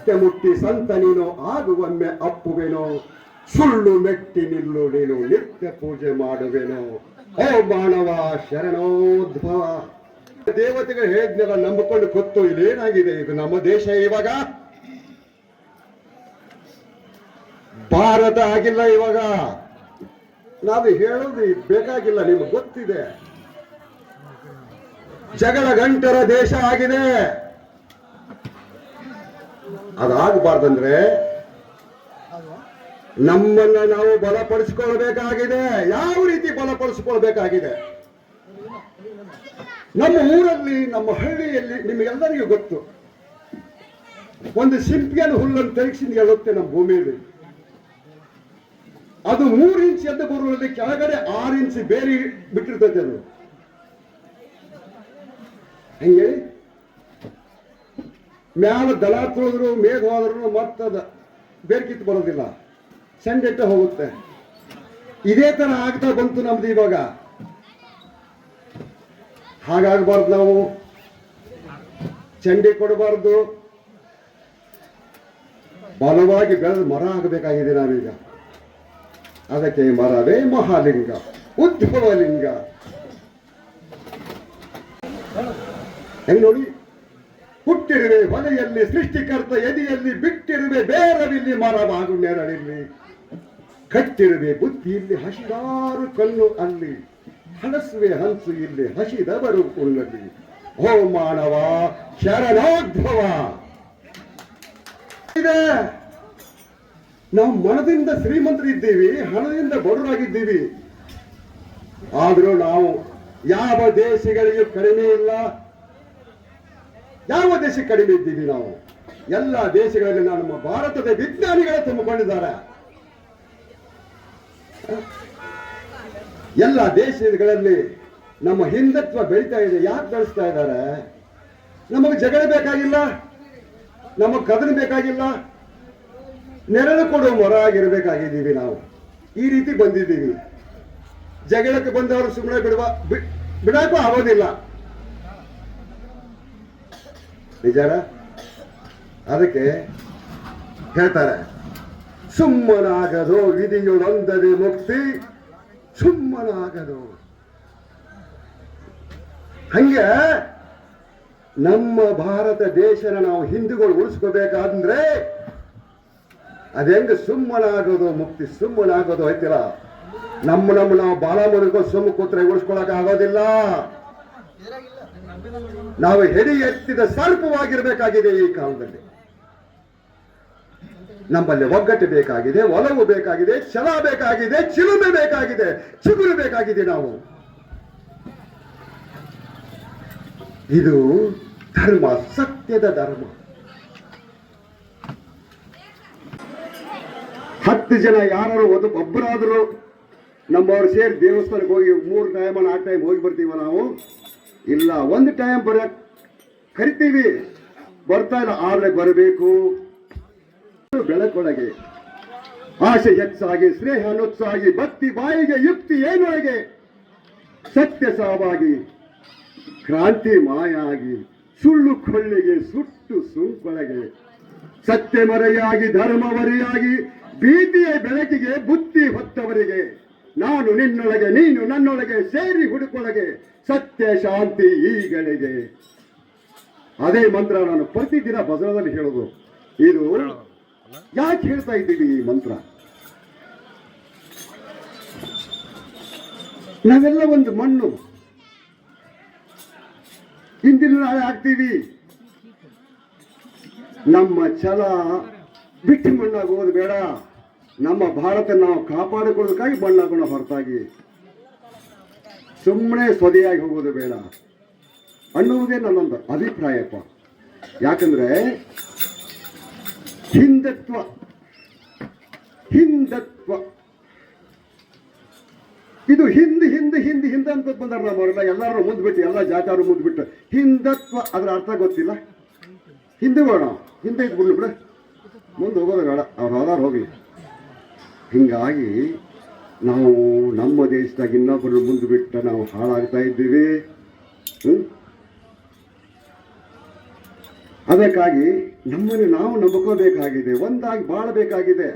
ಸತ್ಯ ಮುಟ್ಟಿ ಸಂತ ನೀನು ಆಗುವೊಮ್ಮೆ ಅಪ್ಪುವೆನೋ. ಸುಳ್ಳು ಮೆಟ್ಟಿ ನಿಲ್ಲು ನೀನು ನಿತ್ಯ ಪೂಜೆ ಮಾಡುವೆನೋ. ಓ ಮಾನವ ಶರಣೋದ್ಭವ. ದೇವತೆಗಳು ಹೇಳಿದ್ನೆಲ್ಲ ನಂಬಿಕೊಂಡು ಗೊತ್ತು ಇದೇನಾಗಿದೆ ಇದು ನಮ್ಮ ದೇಶ ಇವಾಗ. ಭಾರತ ಆಗಿಲ್ಲ ಇವಾಗ. ನಾವು ಹೇಳೋದು ಬೇಕಾಗಿಲ್ಲ, ನಿಮ್ಗೆ ಗೊತ್ತಿದೆ. ಜಗಳ ಗಂಟರ ದೇಶ ಆಗಿದೆ. ಅದಾಗಬಾರ್ದಂದ್ರೆ ನಮ್ಮನ್ನ ನಾವು ಬಲಪಡಿಸಿಕೊಳ್ಬೇಕಾಗಿದೆ ಯಾವ ರೀತಿ ಬಲಪಡಿಸಿಕೊಳ್ಬೇಕಾಗಿದೆ ನಮ್ಮ ಊರಲ್ಲಿ ನಮ್ಮ ಹಳ್ಳಿಯಲ್ಲಿ ನಿಮಗೆಲ್ಲರಿಗೂ ಗೊತ್ತು. ಒಂದು ಸಿಂಪಿಯನ್ನು ಹುಲ್ಲನ್ನು ತೆಗೆಸಿ ಹೇಳುತ್ತೆ ನಮ್ಮ ಭೂಮಿಯಲ್ಲಿ. ಅದು ಮೂರು ಇಂಚ್ ಎದ್ದು ಬರುವಲ್ಲಿ ಕೆಳಗಡೆ ಆರು ಇಂಚ್ ಬೇರೆ ಬಿಟ್ಟಿರ್ತೈತೆ ಅದು. ಹಂಗೆ? ಮ್ಯಾಲ ದಳ ತುಳಿದ್ರು ಮೇಘ ಹೋದ್ರು ಮತ್ತದ ಬೇರ್ಕಿತ್ತು ಬರೋದಿಲ್ಲ. ಸೆಂಡೆಟ್ಟ ಹೋಗುತ್ತೆ. ಇದೇ ತರ ಆಗ್ತಾ ಬಂತು ನಮ್ದು ಇವಾಗ. ಹಾಗಾಗಬಾರ್ದು ನಾವು. ಚಂಡಿ ಕೊಡಬಾರ್ದು. ಬಲವಾಗಿ ಬೆಳೆದು ಮರ ಆಗಬೇಕಾಗಿದೆ ನಾವೀಗ. ಅದಕ್ಕೆ ಮರವೇ ಮಹಾಲಿಂಗ, ಉದ್ಭವಲಿಂಗ. ಹೆಂಗ್ ನೋಡಿ? ಹುಟ್ಟಿರುವೆ ಹೊಲೆಯಲ್ಲಿ ಸೃಷ್ಟಿಕರ್ತ ಎದೆಯಲ್ಲಿ ಬಿಟ್ಟಿರುವೆ ಬೇರವಿಲ್ಲಿ ಮರವಾಗು ನೆರಳಿಲ್ಲಿ. ಕಟ್ಟಿರುವೆ ಬುದ್ಧಿಯಲ್ಲಿ ಹಸಿದಾರು ಕಲ್ಲು ಅಲ್ಲಿ, ಹಲಸುವೆ ಹಂಸು ಇಲ್ಲಿ ಹಸಿದವರು ಉಳ್ಳಲ್ಲಿ ಓ ಮಾನವ ಶರಣೋದ್ಭವ ಇದೆ. ನಾವು ಮನದಿಂದ ಶ್ರೀಮಂತರಿದ್ದೀವಿ, ಹಣದಿಂದ ಬಡವರಾಗಿದ್ದೀವಿ. ಆದರೂ ನಾವು ಯಾವ ದೇಶಗಳಿಗೂ ಕಡಿಮೆ ಇಲ್ಲ ಯಾವ ದೇಶಕ್ಕೆ ಕಡಿಮೆ ಇದ್ದೀವಿ ನಾವು? ಎಲ್ಲ ದೇಶಗಳಲ್ಲಿ ನಮ್ಮ ಭಾರತದ ವಿಜ್ಞಾನಿಗಳೇ ತುಂಬಿಕೊಂಡಿದ್ದಾರೆ ಎಲ್ಲ ದೇಶಗಳಲ್ಲಿ ನಮ್ಮ ಹಿಂದುತ್ವ ಬೆಳೀತಾ ಇದೆ. ಯಾಕೆ ಬೆಳೆಸ್ತಾ ಇದ್ದಾರೆ? ನಮಗೆ ಜಗಳ ಬೇಕಾಗಿಲ್ಲ, ನಮಗೆ ಕದನ ಬೇಕಾಗಿಲ್ಲ, ನೆರಳು ಕೊಡುವ ಮರ ಆಗಿರ್ಬೇಕಾಗಿದ್ದೀವಿ ನಾವು. ಈ ರೀತಿ ಬಂದಿದ್ದೀವಿ. ಜಗಳಕ್ಕೆ ಬಂದವರು ಸುಮ್ಮನೆ ಬಿಡುವ ಬಿಡಕ್ಕೂ ಆಗೋದಿಲ್ಲ. ನಿಜಾನ ಅದಕ್ಕೆ ಹೇಳ್ತಾರೆ, ಸುಮ್ಮನಾಗದು ವಿಧಿಯೊಳೊಂದದೆ ಮುಕ್ತಿ, ಸುಮ್ಮನಾಗದು. ಹಂಗೆ ನಮ್ಮ ಭಾರತ ದೇಶನ ನಾವು ಹಿಂದೂಗಳು ಉಳಿಸ್ಕೋಬೇಕಾದ್ರೆ ಅದೆಂಗ ಸುಮ್ಮನಾಗೋದು ಮುಕ್ತಿ, ಸುಮ್ಮನಾಗೋದು ಐತಿಲ್ಲ. ನಮ್ಮ ನಮ್ಮ ನಾವು ಬಾಳ ಮುದುಕೋ ಸುಮ್ಮ ಕೂತ್ರೆ ಉಳಿಸ್ಕೊಳಕ್ ಆಗೋದಿಲ್ಲ. ನಾವು ಹೆಡಿ ಎತ್ತಿದ ಸರ್ಪವಾಗಿರಬೇಕಾಗಿದೆ ಈ ಕಾಲದಲ್ಲಿ. ನಮ್ಮಲ್ಲಿ ಒಗ್ಗಟ್ಟು ಬೇಕಾಗಿದೆ, ಒಲವು ಬೇಕಾಗಿದೆ ಛಲ ಬೇಕಾಗಿದೆ, ಚಿಲುಮೆ ಬೇಕಾಗಿದೆ, ಚಿಗುರು ಬೇಕಾಗಿದೆ ನಾವು. ಇದು ಧರ್ಮ, ಸತ್ಯದ ಧರ್ಮ. ಹತ್ತು ಜನ ಯಾರು ಒಂದು ಒಬ್ಬರಾದರೂ ನಮ್ಮವ್ರು ಸೇರಿ ದೇವಸ್ಥಾನಕ್ಕೆ ಹೋಗಿ ಮೂರು ಟೈಮ್ ನಾಲ್ಕು ಟೈಮ್ ಹೋಗಿ ಬರ್ತೀವ ನಾವು? ಇಲ್ಲ, ಒಂದು ಟೈಮ್ ಬರ ಕರಿತೀವಿ. ಬರ್ತಾ ಇಲ್ಲ ಆದ್ರೆ ಬರಬೇಕು. ಬೆಳಕೊಳಗೆ. ಆಸೆ ಹೆಚ್ಚಾಗಿ, ಸ್ನೇಹ ಭಕ್ತಿ ಬಾಯಿಗೆ, ಯುಕ್ತಿ ಏನೊಳಗೆ ಸತ್ಯ ಸಾವಾಗಿ, ಕ್ರಾಂತಿ ಮಾಯಾಗಿ, ಸುಳ್ಳು ಕೊಳ್ಳಿಗೆ, ಸುಟ್ಟು ಸುಂಕೊಳಗೆ ಸತ್ಯ ಮರೆಯಾಗಿ ಧರ್ಮವರಿಯಾಗಿ ಭೀತಿಯ ಬೆಳಕಿಗೆ ಬುದ್ಧಿ ಹೊತ್ತವರಿಗೆ, ನಾನು ನಿನ್ನೊಳಗೆ, ನೀನು ನನ್ನೊಳಗೆ ಸೇರಿ ಹುಡುಕೊಳಗೆ. ಸತ್ಯ ಶಾಂತಿ ಈಗಳಿಗೆ ಅದೇ ಮಂತ್ರ ನಾನು ಪ್ರತಿದಿನ ಭಜನದಲ್ಲಿ ಹೇಳೋದು. ಇದು ಯಾಕೆ ಹೇಳ್ತಾ ಇದ್ದೀವಿ ಈ ಮಂತ್ರ? ನಾವೆಲ್ಲ ಒಂದು ಮಣ್ಣು. ಇಂದಿನ ನಾಳೆ ಆಗ್ತೀವಿ. ನಮ್ಮ ಛಲ ಬಿಟ್ಟು ಮಣ್ಣಾಗುವುದು ಬೇಡ. ನಮ್ಮ ಭಾರತ ನಾವು ಕಾಪಾಡಿಕೊಳ್ಳೋದಕ್ಕಾಗಿ ಮಣ್ಣಾಗೋಣ ಹೊರತಾಗಿ. ಸುಮ್ಮನೆ ಸ್ವದೆಯಾಗಿ ಹೋಗೋದು ಬೇಡ ಅನ್ನುವುದೇ ನನ್ನೊಂದು ಅಭಿಪ್ರಾಯಪ್ಪ ಯಾಕಂದ್ರೆ ಹಿಂದತ್ವ ಹಿಂದತ್ವ. ಇದು ಹಿಂದ್ ಹಿಂದ್ ಹಿಂದ್, ಹಿಂದ ಅಂತ ಬಂದಾರ ನಾವೆಲ್ಲ ಎಲ್ಲರೂ ಮುಂದ್ ಬಿಟ್ಟು ಎಲ್ಲ ಜಾತಾರು ಮುಂದ್ ಬಿಟ್ಟು ಹಿಂದತ್ವ ಅದರ ಅರ್ಥ ಗೊತ್ತಿಲ್ಲ. ಹಿಂದೆ ಬೇಡ ಹಿಂದೆ ಇದ್ಬಿಡ್ಲು ಬಿಡ. ಮುಂದೆ ಹೋಗೋದು ಬೇಡ, ಅವ್ರು ಹೋಗ್ಲಿ. ಹಿಂಗಾಗಿ ನಾವು ನಮ್ಮ ದೇಶದಾಗ ಇನ್ನೊಬ್ಬರು ಮುಂದೆ ಬಿಟ್ಟು ನಾವು ಹಾಳಾಗ್ತಾ ಇದ್ದೀವಿ? ಅದಕ್ಕಾಗಿ ನಮ್ಮನ್ನು ನಾವು ನಂಬ್ಕೋಬೇಕಾಗಿದೆ, ಒಂದಾಗಿ ಬಾಳಬೇಕಾಗಿದೆ